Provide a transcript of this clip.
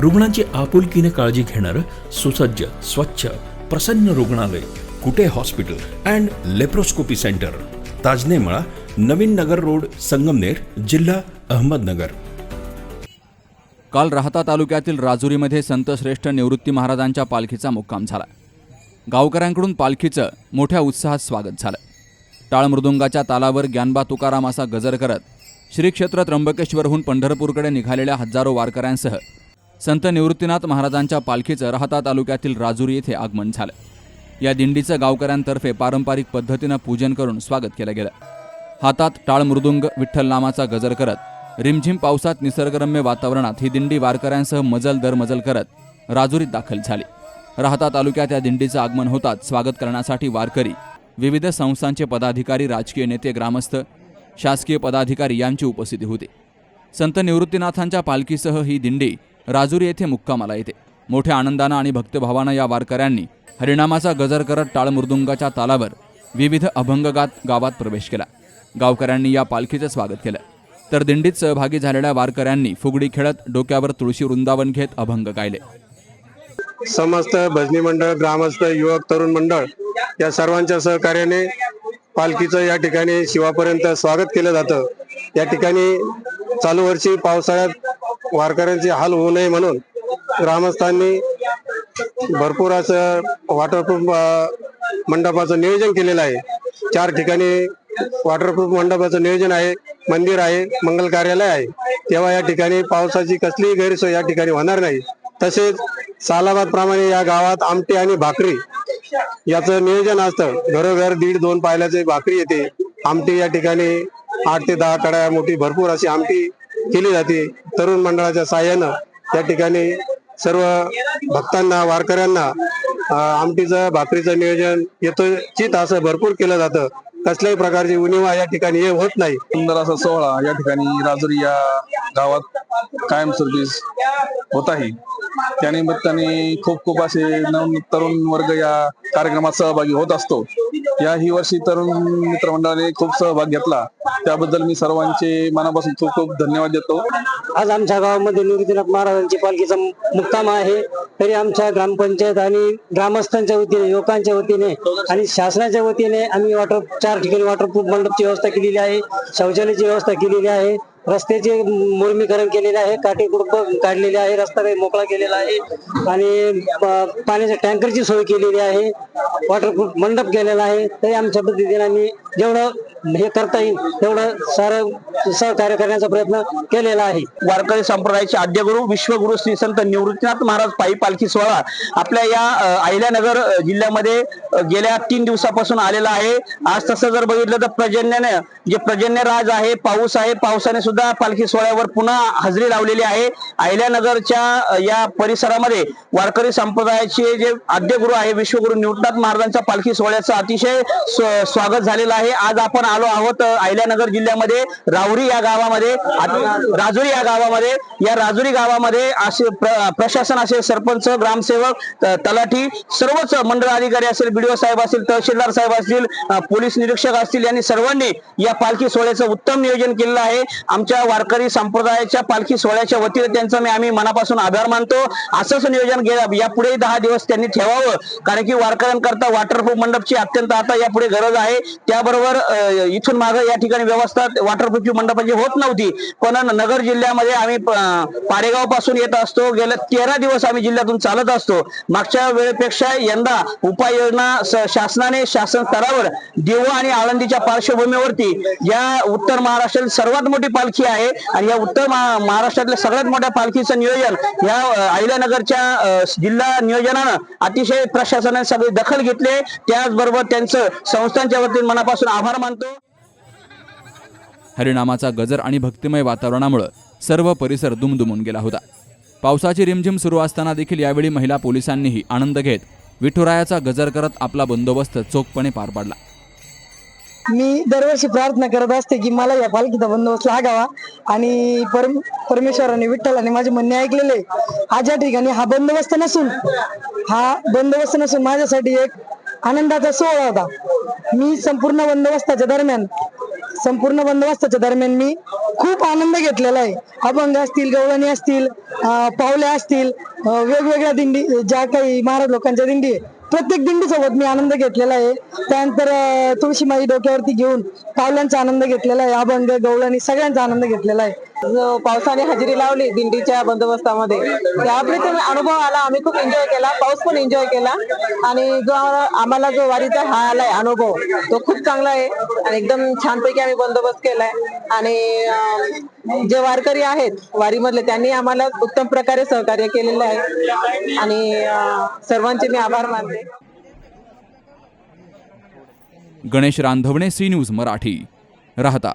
रुग्णांची आपुलकीने काळजी घेणारं सुसज्ज स्वच्छ प्रसन्न रुग्णालय Kute hospital and laparoscopy centre. Tajnemala Naveen Nagar road Sangamner जिल्हा अहमदनगर. काल राहता तालुक्यातील राजुरीमध्ये संतश्रेष्ठ निवृत्ती महाराजांच्या पालखीचा मुक्काम झाला. गावकऱ्यांकडून पालखीचं मोठ्या उत्साहात स्वागत झालं. टाळ मृदुंगाच्या तालावर ज्ञानबा तुकाराम असा गजर करत श्री क्षेत्र त्र्यंबकेश्वरहून पंढरपूरकडे निघालेल्या हजारो वारकऱ्यांसह संत निवृत्तीनाथ महाराजांच्या पालखीचं राहता तालुक्यातील राजुरी येथे आगमन झालं. या दिंडीचं गावकऱ्यांतर्फे पारंपरिक पद्धतीनं पूजन करून स्वागत केलं गेलं. हातात टाळ मृदुंग विठ्ठल नामाचा गजर करत रिमझिम पावसात निसर्गरम्य वातावरणात ही दिंडी वारकऱ्यांसह मजल दर मजल करत राजुरीत दाखल झाली. राहता तालुक्यात या दिंडीचं आगमन होताच स्वागत करण्यासाठी वारकरी विविध संस्थांचे पदाधिकारी राजकीय नेते ग्रामस्थ शासकीय पदाधिकारी यांची उपस्थिती होती. संत निवृत्तीनाथांच्या पालखीसह ही दिंडी राजुरी येथे मुक्कामाला येते. मोठ्या आनंदानं आणि भक्तभावानं या वारकऱ्यांनी हरिणामाचा गजर करत टाळमृदुंगाच्या तालावर विविध अभंगगात गावात प्रवेश केला. गावकऱ्यांनी या पालखीचं स्वागत केलं. तर दिंडीत सहभागी झालेल्या वारकऱ्यांनी फुगडी खेळत डोक्यावर तुळशी वृंदावन घेत अभंग गायले. समस्त भजनी मंडळ ग्रामस्थ युवक तरुण मंडळ या सर्वांच्या सहकार्याने पालखीचं या ठिकाणी शिवापर्यंत स्वागत केलं जातं. या ठिकाणी चालू वर्षी पावसाळ्यात वारकऱ्यांचे हाल होऊ नये म्हणून ग्रामस्थांनी भरपूर असं वॉटरप्रूफ मंडपाचं नियोजन केलेलं आहे. चार ठिकाणी वॉटरप्रूफ मंडपाचं नियोजन आहे मंदिर आहे मंगल कार्यालय आहे. तेव्हा या ठिकाणी पावसाची कसलीही गैरसोय या ठिकाणी होणार नाही. तसेच सालाबाद प्रमाणे या गावात आमटी आणि भाकरी याचं नियोजन असतं. घरोघर दीड दोन पायल्याची भाकरी येते. आमटी या ठिकाणी आठ ते दहा कड्या मोठी भरपूर अशी आमटी केली जाते. तरुण मंडळाच्या साह्यानं त्या ठिकाणी सर्व भक्तांना वारकऱ्यांना आमटीचं भाकरीचं नियोजन यथोचित असं भरपूर केलं जातं. कसल्याही प्रकारची उणिवा या ठिकाणी हे होत नाही. सुंदर असा सोहळा या ठिकाणी राजुरी या गावात कायमस्वरूपी होत आहे त्यानिमित्ताने खूप खूप असे नव तरुण वर्ग या कार्यक्रमात सहभागी होत असतो. या ही वर्षी तरुण मित्रमंडळाने खूप सहभाग घेतला. त्याबद्दल मी सर्वांचे मनापासून खूप खूप धन्यवाद देतो. आज आमच्या गावामध्ये निवृत्तीनाथ महाराजांची पालखीचा मुक्काम आहे. तरी आमच्या ग्रामपंचायत आणि ग्रामस्थांच्या वतीने युवकांच्या वतीने आणि शासनाच्या वतीने आम्ही वॉटर चार ठिकाणी वॉटरप्रूफ मंडपची व्यवस्था केलेली आहे. शौचालयाची व्यवस्था केलेली आहे. रस्त्याचे मुर्मीकरण केलेले आहे काटे कुटुंब काढलेले आहे रस्ता काही मोकळा केलेला आहे आणि प- पाण्याच्या टँकरची सोय केलेली आहे वॉटरप्रूफ मंडप केलेला आहे. तरी आमच्या पद्धतीने आम्ही जेवढं हे करता येईल तेवढं सारं सहकार्य करण्याचा प्रयत्न केलेला आहे. वारकरी संप्रदायाचे आद्यगुरु विश्वगुरु श्री संत निवृत्तीनाथ महाराज पायी पालखी सोहळा आपल्या या अहिल्यानगर जिल्ह्यामध्ये गेल्या तीन दिवसापासून आलेला आहे. आज तसं जर बघितलं तर पर्जन्याने जे पर्जन्य राज आहे पाऊस आहे पावसाने सुद्धा पालखी सोहळ्यावर पुन्हा हजेरी लावलेली आहे. अहिल्यानगरच्या या परिसरामध्ये वारकरी संप्रदायाचे जे आद्यगुरु आहे विश्वगुरु निवृत्तनाथ महाराजांच्या पालखी सोहळ्याचं अतिशय स्व- स्वागत झालेलं आहे. आज आपण आलो आहोत अहिल्यानगर जिल्ह्यामध्ये राहुरी या गावामध्ये राजुरी या गावामध्ये. या राजुरी गावामध्ये असे प्रशासन असेल सरपंच ग्रामसेवक तलाठी सर्वच मंडळ अधिकारी असेल बीडीओ साहेब असतील तहसीलदार साहेब असतील पोलीस निरीक्षक असतील यांनी सर्वांनी या पालखी सोहळ्याचं उत्तम नियोजन केलेलं आहे. आमच्या वारकरी संप्रदायाच्या पालखी सोहळ्याच्या वतीने त्यांचं मी आम्ही मनापासून आभार मानतो. असंच नियोजन गेलं यापुढे दहा दिवस त्यांनी ठेवावं. कारण की वारकऱ्यांकरता वॉटरप्रूफ मंडपची अत्यंत आता यापुढे गरज आहे. त्याबरोबर इथून मागे या ठिकाणी व्यवस्था वॉटरप्रूफची मंडपाची होत नव्हती. पण नगर जिल्ह्यामध्ये आम्ही पाडेगावपासून येत असतो. गेल्या तेरा दिवस आम्ही जिल्ह्यातून चालत असतो. मागच्या वेळेपेक्षा यंदा उपाययोजना शासनाने शासन स्तरावर देव आणि आळंदीच्या पार्श्वभूमीवरती या उत्तर महाराष्ट्रातील सर्वात मोठी पालखी आहे आणि या उत्तर महाराष्ट्रातल्या सगळ्यात मोठ्या पालखीचं नियोजन या अहिल्यानगरच्या जिल्हा नियोजनानं अतिशय प्रशासनाने सगळी दखल घेतली. त्याचबरोबर त्यांचं संस्थांच्या वतीने मनापासून आभार मानतो. हरिनामाचा गजर आणि भक्तिमय वातावरणामुळं सर्व परिसर दुमदुमून गेला होता. पावसाची रिमझिम सुरू असताना देखील यावेळी महिला पोलिसांनीही आनंद घेत विठुरायाचा गजर करत आपला बंदोबस्त चोखपणे पार पाडला. मी दरवर्षी प्रार्थना करत असते की मला या पालखीचा बंदोबस्त लागावा आणि परम परमेश्वराने विठ्ठलाने माझे म्हणणे ऐकलेले आज या ठिकाणी हा बंदोबस्त नसून हा बंदोबस्त नसून माझ्यासाठी एक आनंदाचा सोहळा होता. मी संपूर्ण बंदोबस्ताच्या दरम्यान संपूर्ण बंदोबस्ताच्या दरम्यान मी खूप आनंद घेतलेला आहे. अभंग असतील गवळणी असतील पावल्या असतील वेगवेगळ्या दिंडी ज्या काही महाराज लोकांच्या दिंडी आहे प्रत्येक दिंडी सोबत मी आनंद घेतलेला आहे. त्यानंतर तुळशी तुळशीमाई डोक्यावरती घेऊन पावल्यांचा आनंद घेतलेला आहे अभंग गवळणी सगळ्यांचा आनंद घेतलेला आहे. पावसाने हजेरी लावली दिंडीच्या बंदोबस्तामध्ये त्याप्रती अनुभव आला. आम्ही खूप एन्जॉय केला. पाऊस पण एन्जॉय केला. आणि जो आम्हाला- जो वारीचा हा आलाय अनुभव तो खूप चांगला आहे. आणि एकदम छानपैकी आम्ही बंदोबस्त केलाय. आणि जे वारकरी आहेत वारीमधले त्यांनी आम्हाला उत्तम प्रकारे सहकार्य केलेलं आहे. आणि सर्वांचे मी आभार मानते. Ganesh Randhavane C news Marathi. राहता.